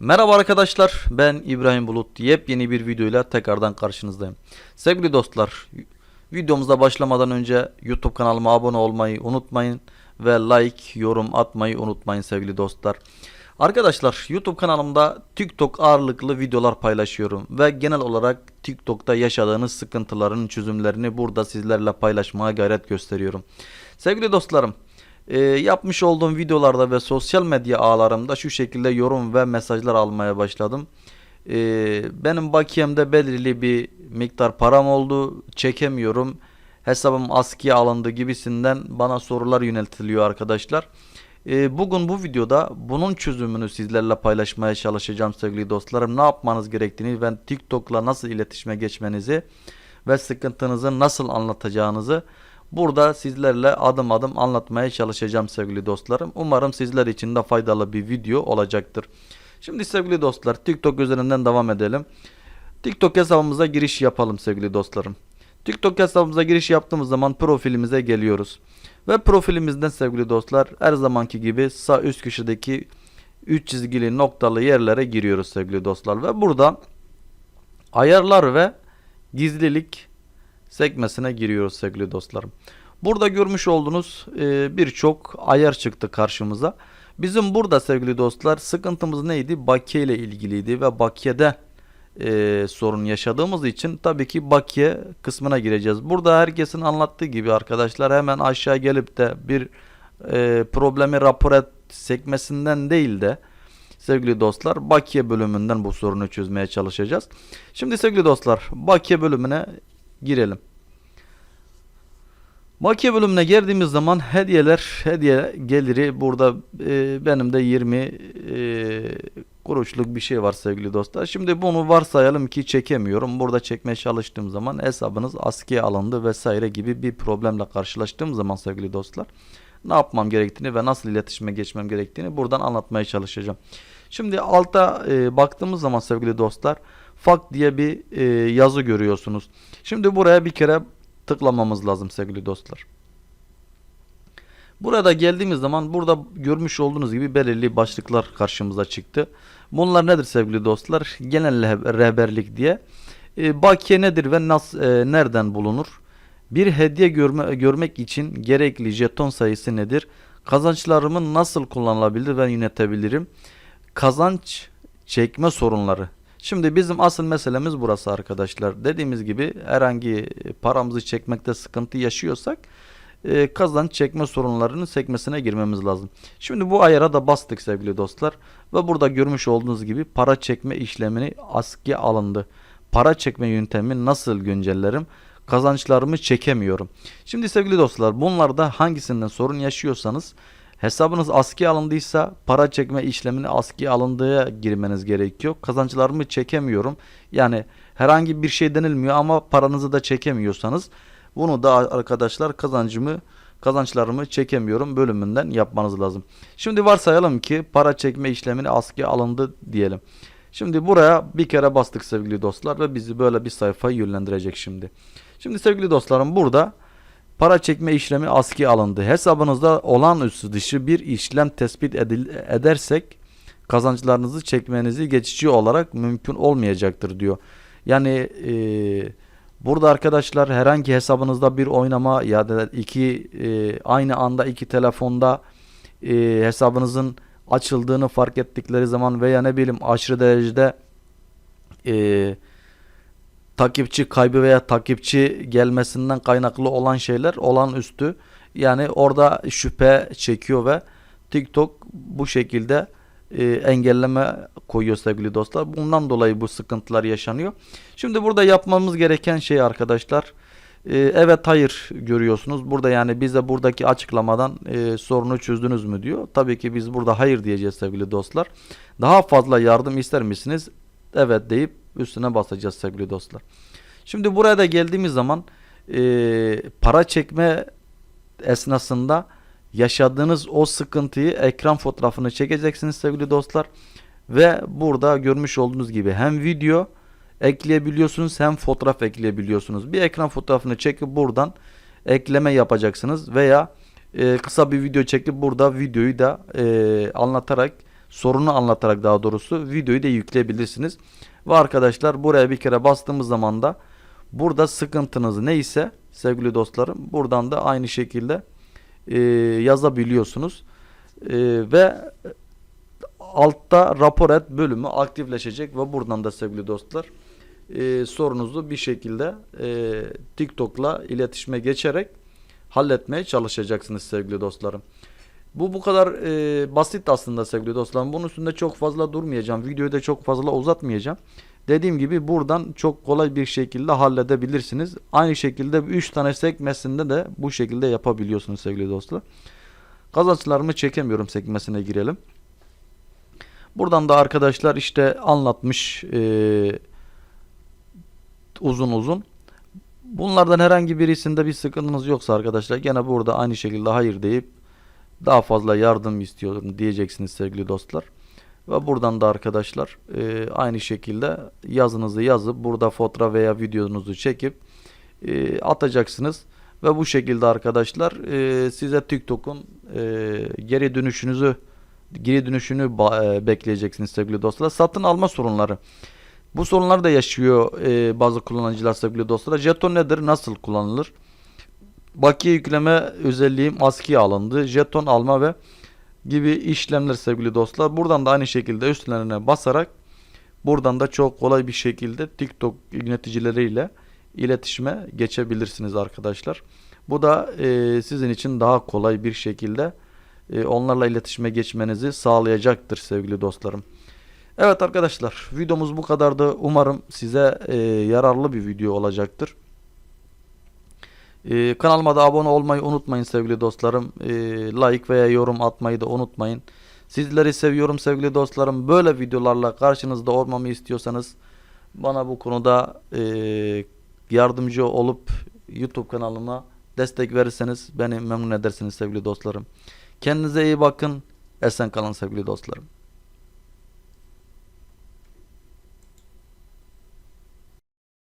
Merhaba arkadaşlar ben İbrahim Bulut yepyeni bir videoyla tekrardan karşınızdayım. Sevgili dostlar videomuza başlamadan önce YouTube kanalıma abone olmayı unutmayın ve like yorum atmayı unutmayın sevgili dostlar. Arkadaşlar YouTube kanalımda TikTok ağırlıklı videolar paylaşıyorum ve genel olarak TikTok'ta yaşadığınız sıkıntıların çözümlerini burada sizlerle paylaşmaya gayret gösteriyorum. Sevgili dostlarım e, yapmış olduğum videolarda ve sosyal medya ağlarımda şu şekilde yorum ve mesajlar almaya başladım. E, benim bakiyemde belirli bir miktar param oldu. Çekemiyorum. Hesabım askıya alındı gibisinden bana sorular yöneltiliyor arkadaşlar. E, bugün bu videoda bunun çözümünü sizlerle paylaşmaya çalışacağım sevgili dostlarım. Ne yapmanız gerektiğini ve TikTok'la nasıl iletişime geçmenizi ve sıkıntınızı nasıl anlatacağınızı Burada sizlerle adım adım anlatmaya çalışacağım sevgili dostlarım. Umarım sizler için de faydalı bir video olacaktır. Şimdi sevgili dostlar TikTok üzerinden devam edelim. TikTok hesabımıza giriş yapalım sevgili dostlarım. TikTok hesabımıza giriş yaptığımız zaman profilimize geliyoruz. Ve profilimizden sevgili dostlar her zamanki gibi sağ üst köşedeki 3 çizgili noktalı yerlere giriyoruz sevgili dostlar. Ve burada ayarlar ve gizlilik sekmesine giriyoruz sevgili dostlarım. Burada görmüş olduğunuz e, birçok ayar çıktı karşımıza. Bizim burada sevgili dostlar sıkıntımız neydi? Bakiye ile ilgiliydi ve bakiyede e, sorun yaşadığımız için tabii ki bakiye kısmına gireceğiz. Burada herkesin anlattığı gibi arkadaşlar hemen aşağı gelip de bir e, problemi rapor et sekmesinden değil de sevgili dostlar bakiye bölümünden bu sorunu çözmeye çalışacağız. Şimdi sevgili dostlar bakiye bölümüne girelim. Bakiye bölümüne girdiğimiz zaman hediyeler, hediye geliri burada e, benim de 20 e, kuruşluk bir şey var sevgili dostlar. Şimdi bunu varsayalım ki çekemiyorum. Burada çekmeye çalıştığım zaman hesabınız askıya alındı vesaire gibi bir problemle karşılaştığım zaman sevgili dostlar ne yapmam gerektiğini ve nasıl iletişime geçmem gerektiğini buradan anlatmaya çalışacağım. Şimdi alta e, baktığımız zaman sevgili dostlar FAK diye bir e, yazı görüyorsunuz. Şimdi buraya bir kere tıklamamız lazım sevgili dostlar. Burada geldiğimiz zaman burada görmüş olduğunuz gibi belirli başlıklar karşımıza çıktı. Bunlar nedir sevgili dostlar? Genel rehberlik diye. E, bakiye nedir ve nasıl e, nereden bulunur? Bir hediye görme, görmek için gerekli jeton sayısı nedir? Kazançlarımı nasıl kullanılabilir ve yönetebilirim? Kazanç çekme sorunları. Şimdi bizim asıl meselemiz burası arkadaşlar. Dediğimiz gibi herhangi paramızı çekmekte sıkıntı yaşıyorsak e, kazanç çekme sorunlarının sekmesine girmemiz lazım. Şimdi bu ayara da bastık sevgili dostlar. Ve burada görmüş olduğunuz gibi para çekme işlemini askıya alındı. Para çekme yöntemi nasıl güncellerim? Kazançlarımı çekemiyorum. Şimdi sevgili dostlar bunlarda hangisinden sorun yaşıyorsanız Hesabınız askıya alındıysa para çekme işlemini askıya alındığı girmeniz gerekiyor. Kazançlarımı çekemiyorum. Yani herhangi bir şey denilmiyor ama paranızı da çekemiyorsanız bunu da arkadaşlar kazancımı kazançlarımı çekemiyorum bölümünden yapmanız lazım. Şimdi varsayalım ki para çekme işlemini askıya alındı diyelim. Şimdi buraya bir kere bastık sevgili dostlar ve bizi böyle bir sayfaya yönlendirecek şimdi. Şimdi sevgili dostlarım burada Para çekme işlemi askıya alındı. Hesabınızda olağanüstü dışı bir işlem tespit edil edersek kazançlarınızı çekmenizi geçici olarak mümkün olmayacaktır diyor. Yani e, burada arkadaşlar herhangi hesabınızda bir oynama ya da iki e, aynı anda iki telefonda e, hesabınızın açıldığını fark ettikleri zaman veya ne bileyim aşırı derecede eee takipçi kaybı veya takipçi gelmesinden kaynaklı olan şeyler olan üstü. Yani orada şüphe çekiyor ve TikTok bu şekilde e, engelleme koyuyor sevgili dostlar. Bundan dolayı bu sıkıntılar yaşanıyor. Şimdi burada yapmamız gereken şey arkadaşlar e, evet hayır görüyorsunuz. Burada yani bize buradaki açıklamadan e, sorunu çözdünüz mü diyor. Tabii ki biz burada hayır diyeceğiz sevgili dostlar. Daha fazla yardım ister misiniz? Evet deyip üstüne basacağız sevgili dostlar. Şimdi buraya da geldiğimiz zaman e, para çekme esnasında yaşadığınız o sıkıntıyı ekran fotoğrafını çekeceksiniz sevgili dostlar. Ve burada görmüş olduğunuz gibi hem video ekleyebiliyorsunuz hem fotoğraf ekleyebiliyorsunuz. Bir ekran fotoğrafını çekip buradan ekleme yapacaksınız veya e, kısa bir video çekip burada videoyu da e, anlatarak sorunu anlatarak daha doğrusu videoyu da yükleyebilirsiniz. Ve arkadaşlar buraya bir kere bastığımız zaman da burada sıkıntınız neyse sevgili dostlarım buradan da aynı şekilde e, yazabiliyorsunuz. E, ve altta rapor et bölümü aktifleşecek ve buradan da sevgili dostlar e, sorunuzu bir şekilde e, TikTok'la iletişime geçerek halletmeye çalışacaksınız sevgili dostlarım. Bu bu kadar e, basit aslında sevgili dostlarım. Bunun üstünde çok fazla durmayacağım. Videoyu da çok fazla uzatmayacağım. Dediğim gibi buradan çok kolay bir şekilde halledebilirsiniz. Aynı şekilde 3 tane sekmesinde de bu şekilde yapabiliyorsunuz sevgili dostlar. Kazançlarımı çekemiyorum sekmesine girelim. Buradan da arkadaşlar işte anlatmış e, uzun uzun. Bunlardan herhangi birisinde bir sıkıntınız yoksa arkadaşlar gene burada aynı şekilde hayır deyip daha fazla yardım istiyorum diyeceksiniz sevgili dostlar. Ve buradan da arkadaşlar e, aynı şekilde yazınızı yazıp burada fotoğraf veya videonuzu çekip e, atacaksınız. Ve bu şekilde arkadaşlar e, size TikTok'un e, geri dönüşünüzü geri dönüşünü e, bekleyeceksiniz sevgili dostlar. Satın alma sorunları. Bu sorunlar da yaşıyor e, bazı kullanıcılar sevgili dostlar. Jeton nedir? Nasıl kullanılır? Bakiye yükleme özelliğim askıya alındı. Jeton alma ve gibi işlemler sevgili dostlar. Buradan da aynı şekilde üstlerine basarak buradan da çok kolay bir şekilde TikTok yöneticileriyle iletişime geçebilirsiniz arkadaşlar. Bu da e, sizin için daha kolay bir şekilde e, onlarla iletişime geçmenizi sağlayacaktır sevgili dostlarım. Evet arkadaşlar videomuz bu kadardı. Umarım size e, yararlı bir video olacaktır. E, kanalıma da abone olmayı unutmayın sevgili dostlarım. E, like veya yorum atmayı da unutmayın. Sizleri seviyorum sevgili dostlarım. Böyle videolarla karşınızda olmamı istiyorsanız bana bu konuda e, yardımcı olup YouTube kanalıma destek verirseniz beni memnun edersiniz sevgili dostlarım. Kendinize iyi bakın. Esen kalın sevgili dostlarım.